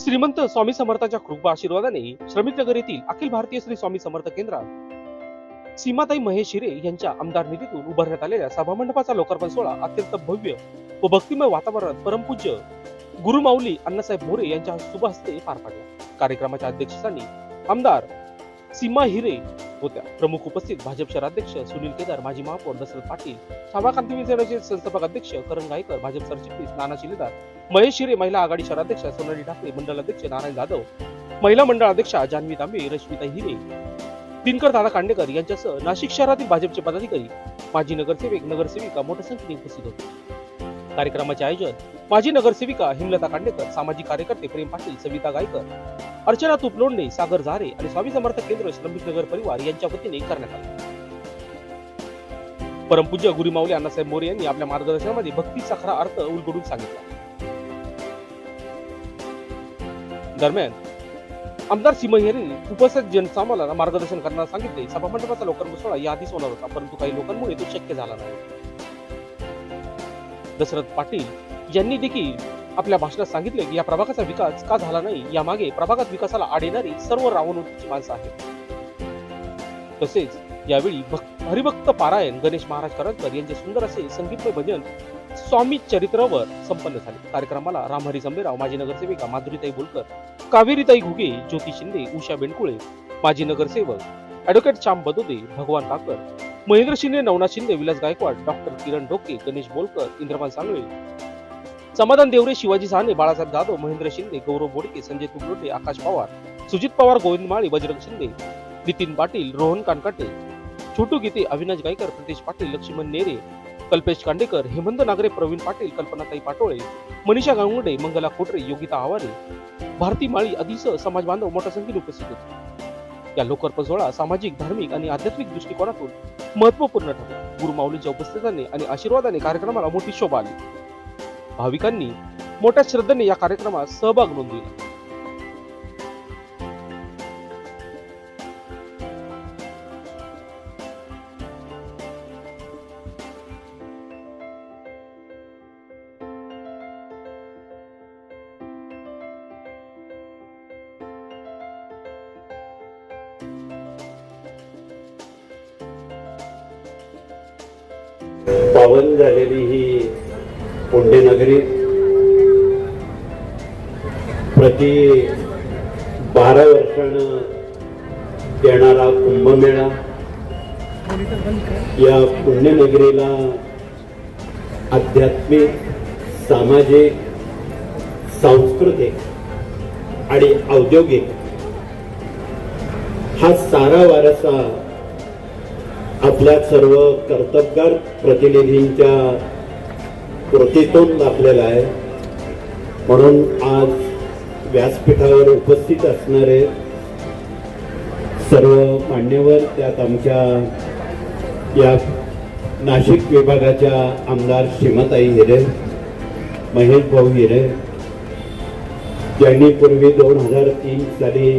श्रीमंत स्वामी समर्थांच्या कृपा आशीर्वादाने श्रमिक नगर येथील अखिल भारतीय श्री स्वामी समर्थ केंद्रात सीमाताई महेश शिरे यांच्या आमदार निधीतून उभारण्यात आलेल्या सभामंडपाचा लोकार्पण सोहळा अत्यंत भव्य व भक्तिमय वातावरणात परमपूज्य गुरुमाऊली अण्णासाहेब मोरे यांच्या शुभ हस्ते पार पडला. कार्यक्रमाच्या अध्यक्षस्थानी आमदार सीमा हिरे होत्या. प्रमुख उपस्थित भाजप शहराध्यक्ष सुनील केदार माजी महापौर दशरथ पाटील शामा क्रांती सेनेचे संस्थापक अध्यक्ष करण गायकर भाजप सरचिटणीस नाना शिलेदार महेश हिरे महिला आघाडी शहराध्यक्ष सोनाली ठाकरे मंडल अध्यक्ष नारायण जाधव महिला मंडळ अध्यक्षा जान्हवी तांबे रश्मिता हिरे दिनकर दादा कांडेकर यांच्यासह नाशिक शहरातील भाजपचे पदाधिकारी माजी नगरसेवक नगरसेविका मोठ्या संख्येने उपस्थित होते. कार्यक्रमाचे आयोजन माजी नगरसेविका हिमलता कांडेकर सामाजिक कार्यकर्ते प्रेम पाटील सविता गायकर अर्चना तुपलोंडे सागर झारे आणि स्वामी समर्थ केंद्र श्रमिक नगर परिवार यांच्या वतीने करण्यात आले. परमपूज्य गुरुमाऊली अण्णासाहेब मोरे यांनी आपल्या मार्गदर्शनामध्ये भक्तीचा खरा अर्थ उलगडून सांगितला. दरम्यान आमदार सिंह यांनी उपस्थित जनसामाला मार्गदर्शन करण्यास सांगितले सभामंडपाचा लोकांना सोहळा या आधीच होणार होता परंतु काही लोकांमुळे तो शक्य झाला नाही. दशरथ पाटील यांनी देखील आपल्या भाषणात सांगितले की या प्रभागाचा विकास का झाला नाही? यामागे प्रभागात विकासाला आड येणारी सर्व रावणूकीची माणसं आहेत. तसेच यावेळी भक्त हरिभक्त पारायण गणेश महाराज करंजकर यांचे सुंदर असे संगीतमय भजन स्वामी चरित्रावर संपन्न झाले. कार्यक्रमाला रामहरी संभेराव माजी नगरसेविका माधुरीताई बोलकर कावेरीताई घुगे ज्योती शिंदे उषा बेंडकुळे माजी नगरसेवक ऍडव्होकेट श्याम बदोदे भगवान काकर महेंद्र शिंदे नवनाथ शिंदे विलास गायकवाड डॉक्टर किरण डोके गणेश बोलकर इंद्रपाल सांगळे समाधान देवरे शिवाजी साने बाळासाहेब जाधव महेंद्र शिंदे गौरव बोडके संजय तुबलोटे आकाश पवार सुजित पवार गोविंद माळी बजरंग शिंदे नितीन पाटील रोहन कानकाटे छोटू गीते अविनाश गायकर प्रदेश पाटील लक्ष्मण नेरे कल्पेश कांडेकर हेमंत नागरे प्रवीण पाटील कल्पनाताई पाटोळे मनीषा गांगुडे मंगला खोटरे योगिता आवारे भारती माळी आदीसह समाज बांधव मोठ्या संख्येने उपस्थित होते. या लोकार्पण सोहळा सामाजिक धार्मिक आणि आध्यात्मिक दृष्टिकोनातून महत्त्वपूर्ण ठरला. गुरुमाऊलीच्या उपस्थितीने आणि आशीर्वादाने कार्यक्रमाला मोठी शोभा आली. भाविकांनी मोठ्या श्रद्धेने या कार्यक्रमात सहभाग नोंदविला. पावन झालेली ही पुण्यनगरी प्रति बारा वर्षानं येणारा कुंभमेळा या पुण्यनगरीला आध्यात्मिक सामाजिक सांस्कृतिक आणि औद्योगिक हा सारा वारसा आपल्या सर्व कर्तबगार प्रतिनिधींच्या कृतीतून लाभलेला आहे. म्हणून आज व्यासपीठावर उपस्थित असणारे सर्व मान्यवर त्यात आमच्या या नाशिक विभागाच्या आमदार श्रीमताई हिरे महेश भाऊ हिरे ज्यांनी पूर्वी दोन हजार तीन साली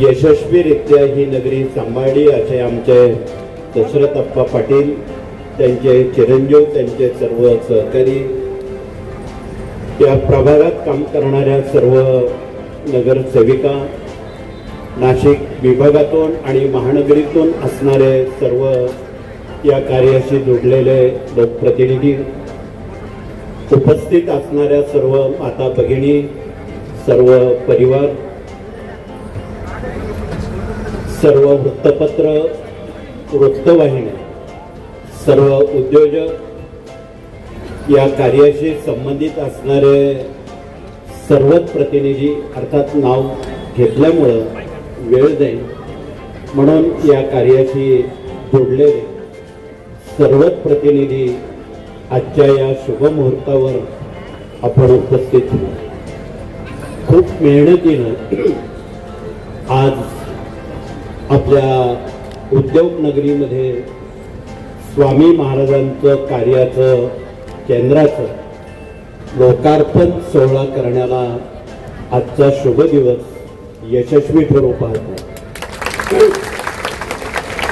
यशस्वीरित्या ही नगरी सांभाळली असे आमचे दशरथ अप्पा पाटील त्यांचे चिरंजीव त्यांचे सर्व सहकारी या प्रभागात काम करणाऱ्या सर्व नगरसेविका नाशिक विभागातून आणि महानगरीतून असणारे सर्व या कार्याशी जोडलेले लोकप्रतिनिधी उपस्थित असणाऱ्या सर्व माता भगिनी सर्व परिवार सर्व वृत्तपत्र वृत्तवाहिन्या सर्व उद्योजक या कार्याशी संबंधित असणारे सर्वच प्रतिनिधी अर्थात नाव घेतल्यामुळं वेळ जाईल. म्हणून या कार्याशी जोडलेले सर्वच प्रतिनिधी आजच्या या शुभमुहूर्तावर आपण उपस्थित खूप मेहनतीनं आज आपल्या उद्योग नगरीमध्ये स्वामी महाराजांचं कार्याचं केंद्राचं लोकार्पण सोहळा करण्याला आजचा शुभ दिवस यशस्वी ठरू पाहतो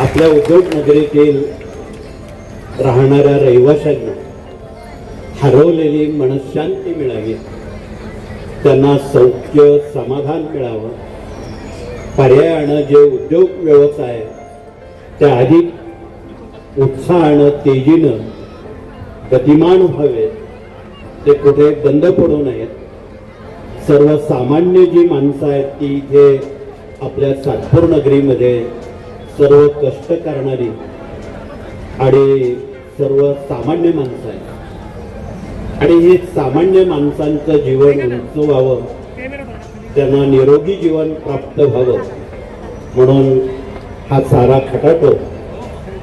आपल्या उद्योग नगरीतील राहणाऱ्या रहिवाशांना हरवलेली मनशांती मिळावी. त्यांना सौख्य समाधान मिळावं. पर्यायानं जे उद्योग व्यवसाय त्या अधिक उत्साहानं तेजीनं गतिमान व्हावे. ते कुठे बंद पडू नयेत. सर्वसामान्य जी माणसं आहेत ती इथे आपल्या सातपूर नगरीमध्ये सर्व कष्ट करणारी आणि सर्व सामान्य माणसं आहेत. आणि हे सामान्य माणसांचं जीवन उंच व्हावं त्यांना निरोगी जीवन प्राप्त व्हावं. म्हणून हा सारा खटाटो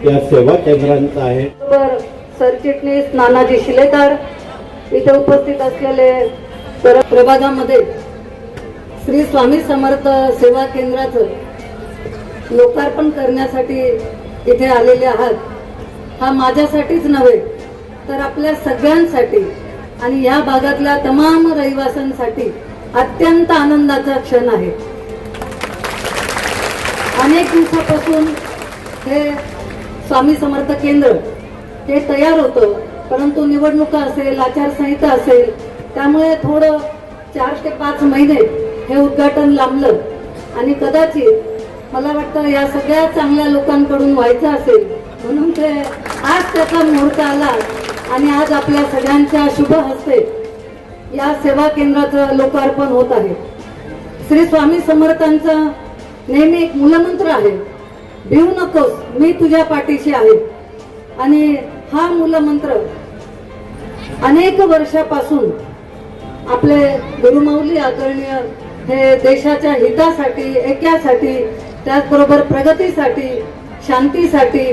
या सेवा केंद्रांचा आहे. सरचिटणीस नानाजी शिलेकर इथे उपस्थित असलेले प्रभागामध्ये श्री स्वामी समर्थ सेवा केंद्राचं लोकार्पण करण्यासाठी इथे आलेले आहात. हा माझ्यासाठीच नव्हे तर आपल्या सगळ्यांसाठी आणि या भागातल्या तमाम रहिवाशांसाठी अत्यंत आनंदाचा क्षण आहे. अनेक दिवसापासून हे स्वामी समर्थ केंद्र हे तयार होतं परंतु निवडणुका असेल आचारसंहिता असेल त्यामुळे थोडं चार ते पाच महिने हे उद्घाटन लांबलं. आणि कदाचित मला वाटतं या सगळ्या चांगल्या लोकांकडून व्हायचं असेल म्हणून ते आज त्याचा मुहूर्त आला. आणि आज आपल्या सगळ्यांच्या शुभ हस्ते या सेवा केंद्राचं लोकार्पण होत आहे. श्री स्वामी समर्थांचं नेहमी एक मूलमंत्र आहे. भिवू नकोस मी तुझ्या पाठीशी आहे. आणि हा मूलमंत्र अनेक वर्षापासून आपले गुरुमाऊली आदरणीय हे देशाच्या हितासाठी ऐक्यासाठी त्याचबरोबर प्रगतीसाठी शांतीसाठी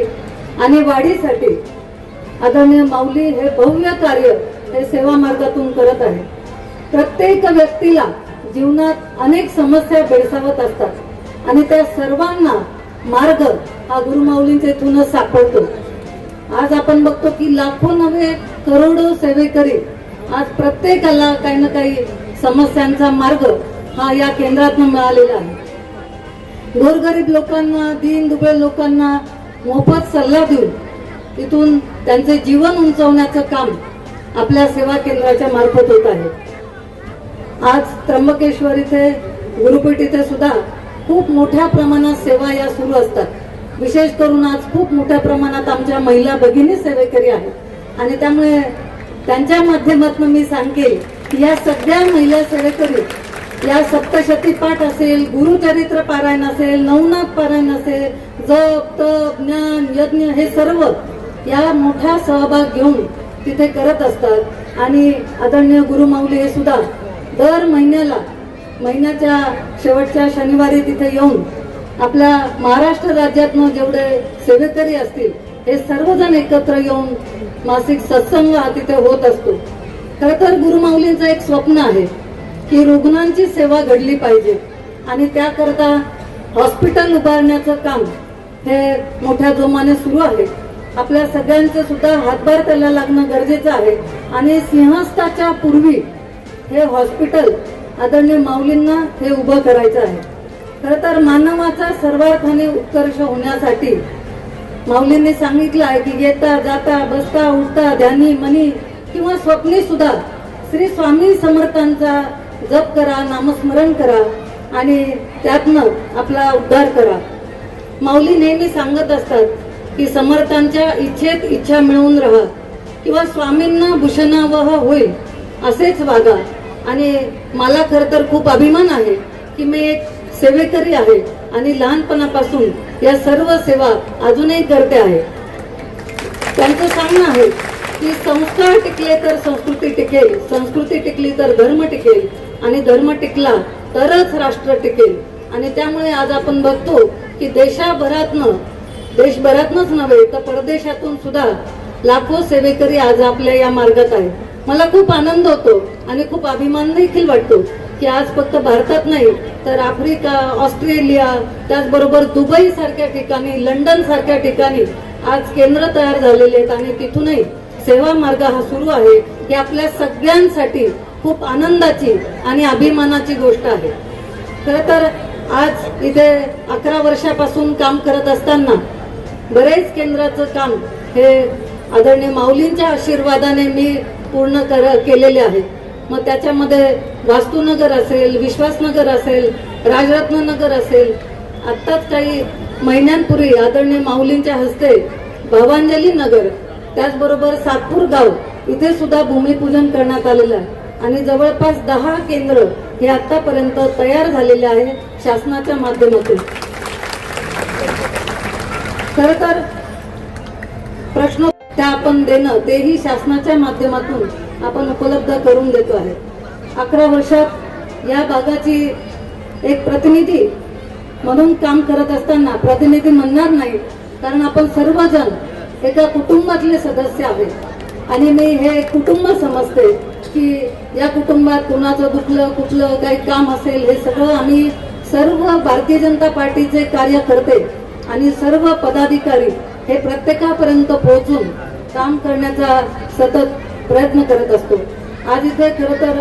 आणि वाढीसाठी आदरणीय माऊली हे भव्य कार्य हे सेवा मार्गातून करत आहे. प्रत्येक व्यक्तीला जीवनात अनेक समस्या भेडसावत असतात. आणि त्या सर्वांना मार्ग हा गुरुमाऊलींच्या इथूनच सापडतो. आज आपण बघतो की लाखो नव्हे करोडो सेवेकरी आज प्रत्येकाला काही ना काही समस्यांचा मार्ग हा या केंद्रातून मिळालेला आहे. गोरगरीब लोकांना दीन दुबळे लोकांना मोफत सल्ला देऊन तिथून त्यांचे जीवन उंचवण्याचं काम आपल्या सेवा केंद्राच्या मार्फत होत आहे. आज त्र्यंबकेश्वर इथे गुरुपीठ इथे सुद्धा खूप मोठ्या प्रमाणात सेवा या सुरू असतात. विशेष करून आज खूप मोठ्या प्रमाणात आमच्या महिला भगिनी सेवेकरी आहेत. आणि त्यामुळे त्यांच्या माध्यमातून मी सांगेल की या सगळ्या महिला सेवेकरी या सप्तशती पाठ असेल गुरुचरित्र पारायण असेल नवनाथ पारायण असेल जप तप ज्ञान यज्ञ हे सर्व या मोठा सहभाग घेऊन तिथे करत असतात. आणि आदरणीय गुरुमाऊली हे सुद्धा दर महिन्याला महिन्याच्या शेवटच्या शनिवारी तिथे येऊन आपल्या महाराष्ट्र राज्यातनं जेवढे सेवेकरी असतील हे सर्वजण एकत्र येऊन मासिक सत्संग हा तिथे होत असतो. खर तर गुरुमाऊलींचं एक स्वप्न आहे की रुग्णांची सेवा घडली पाहिजे आणि त्याकरता हॉस्पिटल उभारण्याचं काम हे मोठ्या जोमाने सुरू आहे. आपल्या सगळ्यांचं सुद्धा हातभार त्याला लागणं गरजेचं आहे. आणि सिंहस्थाच्या पूर्वी हे हॉस्पिटल आदरणीय माऊलींना हे उभं करायचं आहे. खरं तर मानवाचा सर्वार्थाने उत्कर्ष होण्यासाठी माऊलींनी सांगितलं आहे की येता जाता बसता उठता ध्यानी मनी किंवा स्वप्नी सुद्धा श्री स्वामी समर्थांचा जप करा नामस्मरण करा आणि त्यातनं आपला उद्धार करा. माऊली नेहमी सांगत असतात की समर्थांच्या इच्छेत इच्छा मिळवून राहा. किंवा स्वामींना भूषणावह होईल असेच वागा. आणि मला खर तर खूप अभिमान आहे की मी एक सेवेकरी आहे आणि लहानपणापासून या सर्व सेवा अजूनही करते आहे. त्यांचं सांगणं आहे की संस्कार टिकले तर संस्कृती टिकेल संस्कृती टिकली तर धर्म टिकेल आणि धर्म टिकला तरच राष्ट्र टिकेल. आणि त्यामुळे आज आपण बघतो की देशाभरातनं देशभरातूनच नव्हे तर परदेशातून सुद्धा लाखो सेवेकरी आज आपल्या या मार्गात आहे मला खूप आनंद होतो आणि खूप अभिमान देखील वाटतो की आज फक्त भारतात नाही तर आफ्रिका ऑस्ट्रेलिया त्याचबरोबर दुबई सारख्या ठिकाणी लंडन सारख्या ठिकाणी आज केंद्र तयार झालेले आहेत आणि तिथूनही सेवा मार्ग हा सुरू आहे. ही आपल्या सगळ्यांसाठी खूप आनंदाची आणि अभिमानाची गोष्ट आहे. खरं तर आज इथे अकरा वर्षापासून काम करत असताना बरेच केंद्राचं काम हे आदरणीय माऊलींच्या आशीर्वादाने मी पूर्ण कर केलेले आहे. मग त्याच्यामध्ये वास्तुनगर असेल विश्वासनगर असेल राजरत्ननगर असेल आत्ताच काही महिन्यांपूर्वी आदरणीय माऊलींच्या हस्ते भवांजली नगर त्याचबरोबर सातपूर गाव इथे सुद्धा भूमिपूजन करण्यात आलेलं आहे. आणि जवळपास दहा केंद्र हे आतापर्यंत तयार झालेले आहे शासनाच्या माध्यमातून. खर तर प्रश्न त्या आपण देणं तेही शासनाच्या माध्यमातून आपण उपलब्ध करून देतो आहे. अकरा वर्षात या भागाची एक प्रतिनिधी म्हणून काम करत असताना प्रतिनिधी म्हणणार नाही कारण आपण सर्वजण एका कुटुंबातले सदस्य आहेत. आणि मी हे एक कुटुंब समजते की या कुटुंबात कुणाचं दुखलं कुठलं काही काम असेल हे सगळं आम्ही सर्व भारतीय जनता पार्टीचे कार्यकर्ते आणि सर्व पदाधिकारी हे प्रत्येकापर्यंत पोहोचून काम करण्याचा सतत प्रयत्न करत असतो. आज इथे खरं तर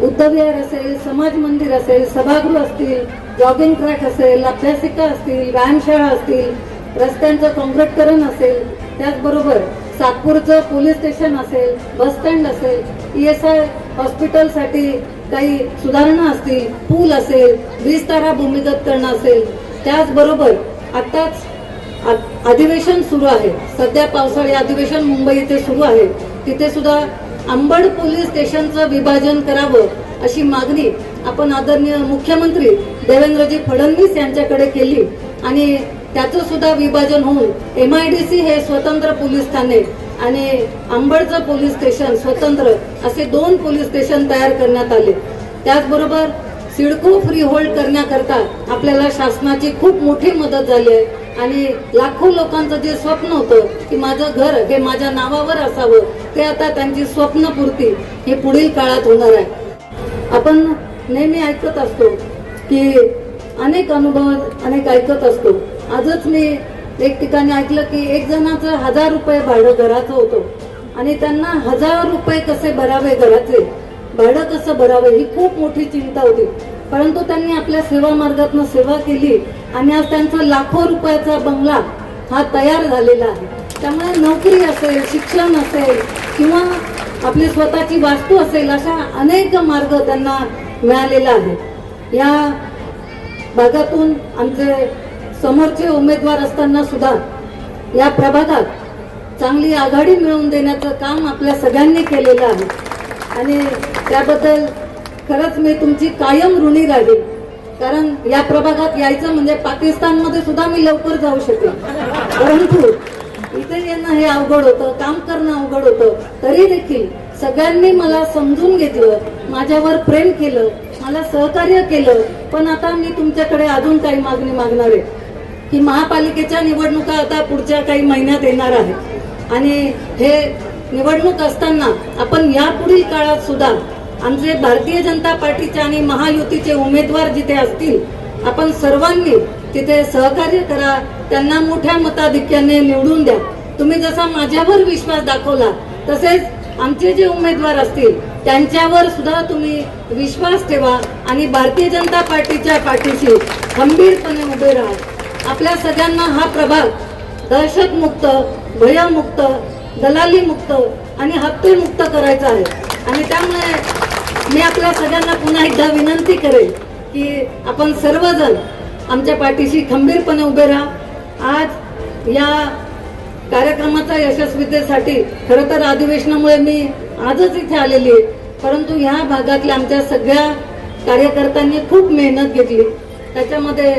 बुद्धविहार असेल समाज मंदिर असेल सभागृह असतील जॉगिंग ट्रॅक असेल अभ्यासिका असतील व्यायामशाळा असतील रस्त्यांचं काँक्रीटकरण असेल त्याचबरोबर सातपूरचं पोलीस स्टेशन असेल बस स्टँड असेल ई एस आय हॉस्पिटलसाठी काही सुधारणा असतील पूल असेल वीज तारा भूमिगत करणं असेल त्याचबरोबर आत्ताच आ- अधिवेशन सुरू आहे. सध्या पावसाळी अधिवेशन मुंबई इथे सुरू आहे. तिथे सुद्धा अंबड पोलीस स्टेशनचं विभाजन करावं अशी मागणी आपण आदरणीय मुख्यमंत्री देवेंद्रजी फडणवीस यांच्याकडे केली आणि त्याचं सुद्धा विभाजन होऊन एम आय डी सी हे स्वतंत्र पोलीस ठाणे आणि अंबडचं पोलीस स्टेशन स्वतंत्र असे दोन पोलीस स्टेशन तयार करण्यात आले. त्याचबरोबर सिडको फ्री होल्ड करण्याकरता आपल्याला शासनाची खूप मोठी मदत झाली आहे. आणि लाखो लोकांचं जे स्वप्न होतं की माझं घर हे माझ्या नावावर असावं ते आता त्यांची स्वप्नपूर्ती हे पुढील काळात होणार आहे. आपण नेहमी ऐकत असतो की अनेक अनुभव अनेक ऐकत असतो. आजच मी एक ठिकाणी ऐकलं की एक जणाचं हजार रुपये भाडं घराचं होतं. आणि त्यांना हजार रुपये कसे भरावे घराचे? भाडं कसं भरावं ही खूप मोठी चिंता होती. परंतु त्यांनी आपल्या सेवा मार्गातनं सेवा केली आणि आज त्यांचा लाखो रुपयाचा बंगला हा तयार झालेला आहे. त्यामुळे नोकरी असेल शिक्षण असेल किंवा आपली स्वतःची वास्तू असेल अशा अनेक मार्ग त्यांना मिळालेला आहे. या भागातून आमचे समोरचे उमेदवार असताना सुद्धा या प्रभागात चांगली आघाडी मिळवून देण्याचं काम आपल्या सगळ्यांनी केलेलं आहे. आणि त्याबद्दल खरंच मी तुमची कायम ऋणी राहील. कारण या प्रभागात यायचं म्हणजे पाकिस्तानमध्ये सुद्धा मी लवकर जाऊ शकेन. परंतु इथे येणं हे अवघड होतं काम करणं अवघड होतं. तरी देखील सगळ्यांनी मला समजून घेतलं माझ्यावर प्रेम केलं मला सहकार्य केलं. पण आता मी तुमच्याकडे अजून काही मागणी मागणार आहे की महापालिकेच्या निवडणुका आता पुढच्या काही महिन्यात येणार आहे आणि हे निवडणूक असताना आपण यापुढील काळात सुद्धा आमचे भारतीय जनता पार्टीचे आणि महायुतीचे उमेदवार जिथे असतील आपण सर्वांनी तिथे सहकार्य करा त्यांना मोठ्या मताधिक्याने निवडून द्या. तुम्ही जसा माझ्यावर विश्वास दाखवला तसेच आमचे जे उमेदवार असतील त्यांच्यावर सुद्धा तुम्ही विश्वास ठेवा आणि भारतीय जनता पार्टीच्या पाठीशी खंबीरपणे उभे राहा. आपल्या सगळ्यांना हा प्रभाग दहशतमुक्त भयमुक्त दलाली मुक्त आणि हप्ते मुक्त करायचा आहे. आणि त्यामुळे मी आपल्या सगळ्यांना पुन्हा एकदा विनंती करेन की आपण सर्वजण आमच्या पाठीशी खंबीरपणे उभे राहा. आज या कार्यक्रमाच्या यशस्वीतेसाठी खरं तर अधिवेशनामुळे मी आजच इथे आलेली आहे. परंतु ह्या भागातल्या आमच्या सगळ्या कार्यकर्त्यांनी खूप मेहनत घेतली. त्याच्यामध्ये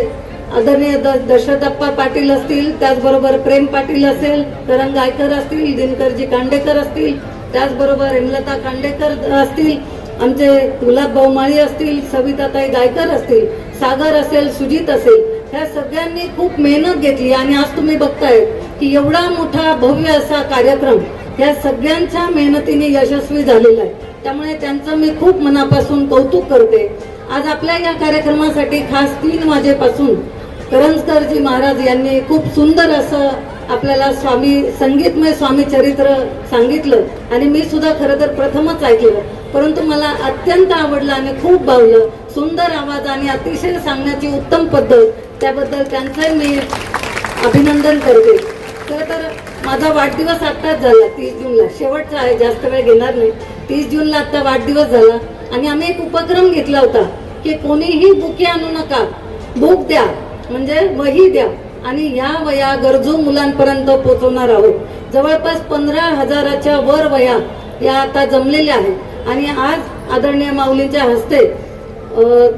आदरणीय द दशरथप्पा पाटील असतील त्याचबरोबर प्रेम पाटील असेल तरंग गायकर असतील दिनकरजी कांडेकर असतील त्याचबरोबर हेमलता कांडेकर असतील आमचे गुलाब भाऊमाळी असतील सविताताई गायकर असतील सागर असेल सुजित असेल ह्या सगळ्यांनी खूप मेहनत घेतली आणि आज तुम्ही बघताय की एवढा मोठा भव्य असा कार्यक्रम ह्या सगळ्यांच्या मेहनतीने यशस्वी झालेला आहे. त्यामुळे त्यांचं मी खूप मनापासून कौतुक करते. आज आपल्या या कार्यक्रमासाठी खास तीन वाजेपासून करंजकरजी महाराज यांनी खूप सुंदर असं आपल्याला स्वामी संगीतमय स्वामी चरित्र सांगितलं. आणि मी सुद्धा खरं तर प्रथमच ऐकलं. परंतु मला अत्यंत आवडलं आणि खूप भावलं. सुंदर आवाज आणि अतिशय सांगण्याची उत्तम पद्धत त्याबद्दल त्यांचं मी अभिनंदन करते. खरं तर माझा वाढदिवस आत्ताच झाला तीस जूनला. शेवटचा आहे जास्त वेळ घेणार नाही. तीस जूनला आत्ता वाढदिवस झाला. आणि आम्ही एक उपक्रम घेतला होता की कोणीही बुके आणू नका. बुक द्या. म्हणजे वही द्या. आणि ह्या वया गरजू मुलांपर्यंत पोहोचवणार आहोत. जवळपास पंधरा हजाराच्या वर वया या आता जमलेल्या आहेत. आणि आज आदरणीय माऊलींच्या हस्ते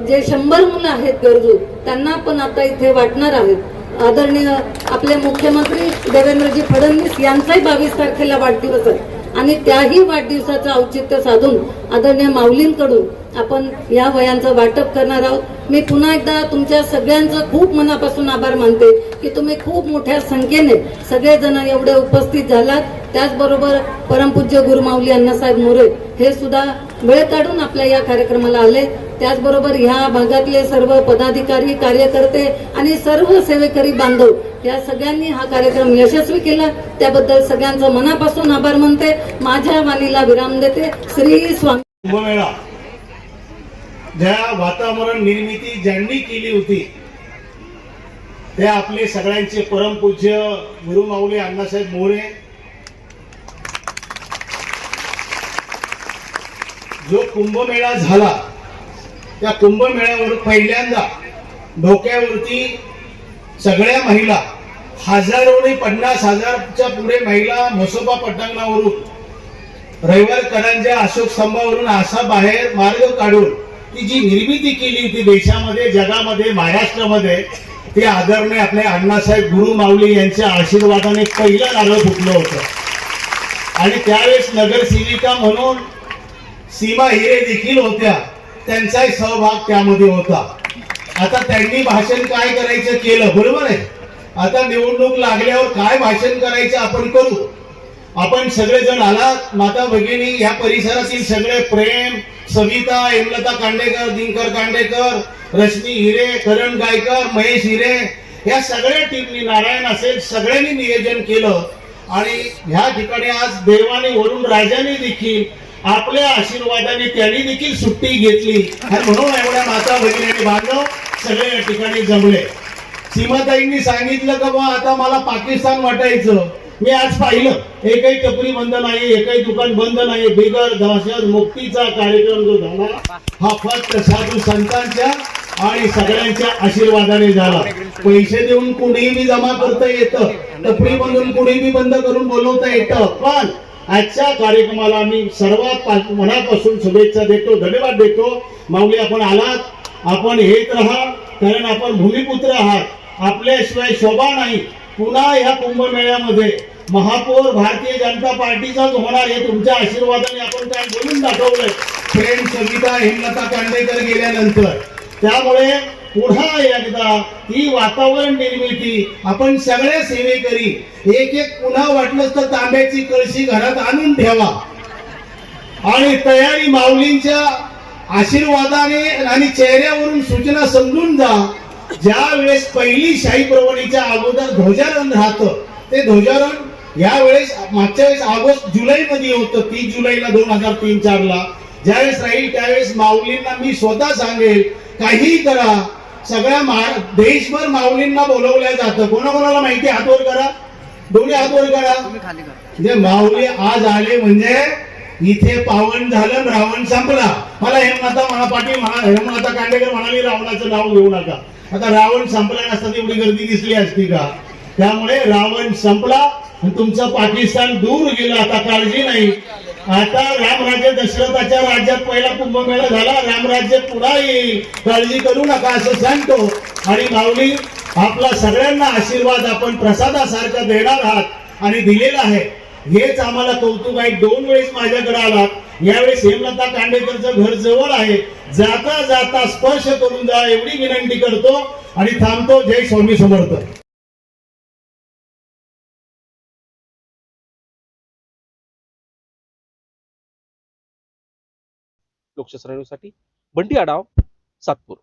जे शंभर मुलं आहेत गरजू त्यांना पण आता इथे वाटणार आहेत. आदरणीय आपले मुख्यमंत्री देवेंद्रजी फडणवीस यांचाही बावीस तारखेला वाढदिवस आहे. आणि त्याही वाढदिवसाचं औचित्य साधून आदरणीय माऊलींकडून आपण या वयांचं वाटप करणार आहोत. मी पुन्हा एकदा तुमच्या सगळ्यांचं खूप मनापासून आभार मानते की तुम्ही खूप मोठ्या संख्येने सगळेजण एवढे उपस्थित झालात. त्याचबरोबर परमपूज्य गुरुमाऊली अण्णासाहेब मोरे हे सुद्धा वेळ काढून आपल्या या कार्यक्रमाला आले. त्याचबरोबर ह्या भागातले सर्व पदाधिकारी कार्यकर्ते आणि सर्व सेवेकरी बांधव या सगळ्यांनी हा कार्यक्रम यशस्वी केला. त्याबद्दल सगळ्यांचं मनापासून आभार मानते. माझ्या वाणीला विराम देते. श्री स्वामी ज्या वातावरण निर्मिती ज्यांनी केली होती ते आपले सगळ्यांचे परमपूज्य गुरुमाऊली अण्णासाहेब मोरे जो कुंभमेळा झाला त्या कुंभमेळ्यावर पहिल्यांदा डोक्यावरती सगळ्या महिला हजारोने पन्नास हजारच्या पुढे महिला म्हसोबा पटांगणावरून रविवारकरांच्या अशोक स्तंभावरून असा बाहेर मार्ग काढून ती जी निर्मिती केली होती देशामध्ये जगामध्ये महाराष्ट्रामध्ये ते आदरणीय आपले अण्णासाहेब गुरु माऊली यांच्या आशीर्वादाने पहिलं नारळ फुटलं होतं. आणि त्यावेळेस नगरसेविका म्हणून सीमा हिरे देखील होत्या. त्यांचाही सहभाग त्यामध्ये होता. आता त्यांनी भाषण काय करायचं केलं बरोबर आहे? आता निवडणूक लागल्यावर काय भाषण करायचं आपण करू? आपण सगळेजण आलात माता भगिनी या परिसरातील सगळे प्रेम सविता हेमलता कांडेकर दिनकर कांडेकर रश्मी हिरे करण गायकर महेश हिरे या सगळ्या टीमनी नारायण असेल सगळ्यांनी नियोजन केलं. आणि ह्या ठिकाणी आज देवाने वरून राजाने देखील आपल्या आशीर्वादाने त्यांनी देखील सुट्टी घेतली. आणि म्हणून एवढ्या माता भगिनी बांधव सगळे या ठिकाणी जमले. सीमाताईंनी सांगितलं का बा आता मला पाकिस्तान वाटायचं. मी आज पाहिलं एकही टपरी बंद नाही एकही दुकान बंद नाही बिगर दहशत मुक्तीचा कार्यक्रम जो झाला हा फक्त साधू संतांच्या आणि सगळ्यांच्या आशीर्वादाने झाला. पैसे देऊन कुणीही मी जमा करता येतं. टपरी बंदून कुणीही बंद करून बोलवता येतं. पण आजच्या कार्यक्रमाला मी सर्वात मनापासून शुभेच्छा देतो धन्यवाद देतो. माऊली आपण आलात. आपण हेच राहा कारण आपण भूमिपुत्र आहात. आपल्याशिवाय शोभा नाही. पुन्हा या कुंभमेळ्यामध्ये महापौर भारतीय जनता पार्टीचाच होणार हे तुमच्या आशीर्वादाने आपण काय बोलून दाखवलंय. फ्रेंड सविता हेमलता कांदेकर गेल्यानंतर. त्यामुळे पुन्हा एकदा ही वातावरण निर्मिती आपण सगळ्या सेवेकरी एक एक पुन्हा वाटलं तर तांब्याची कळशी घरात आणून ठेवा. आणि तयारी माऊलींच्या आशीर्वादाने आणि चेहऱ्यावरून सूचना समजून जा. ज्या वेळेस पहिली शाही प्रवणीच्या अगोदर ध्वजारोहण राहतं ते ध्वजारोहण या वेळेस मागच्या वेळेस ऑगस्ट जुलै मध्ये होतं तीस जुलैला दोन हजार तीन चार ला ज्यावेळेस राहील त्यावेळेस माऊलींना मी स्वतः सांगेल काहीही करा. सगळ्या देशभर माऊलींना बोलवल्या जातं. कोणाकोणाला माहिती आहे? हात वर करा. दोन्ही हात वर करा. म्हणजे माऊली आज आले म्हणजे इथे पावन झालं रावण संपला. मला हेममाता म्हणा पाटील म्हणा हेममाता कांडेकर म्हणाली रावणाचं नाव घेऊ नका. आता रावण संपला नसता एवढी गर्दी दिसली असती का? त्यामुळे रावण संपला आणि तुमचं पाकिस्तान दूर गेलं. आता काळजी नाही. आता रामराज्य दशरथाच्या राज्यात पहिला कुंभमेळा झाला. रामराज्य पुन्हा येईल काळजी करू नका असं सांगतो. आणि माऊली आपला सगळ्यांना आशीर्वाद आपण प्रसादासारखा देणार आहात आणि दिलेला आहे. हेच आम्हाला कौतुक आहे. दोन वेळेस माझ्याकडे आलात. यावेळेस हेमलता कांडेकरचं घर जवळ आहे. जाता जाता स्पर्श करून जा एवढी विनंती करतो आणि थांबतो. जय स्वामी समर्थ. लोकशास्त्र न्यूजसाठी बंटी आडाव सातपूर.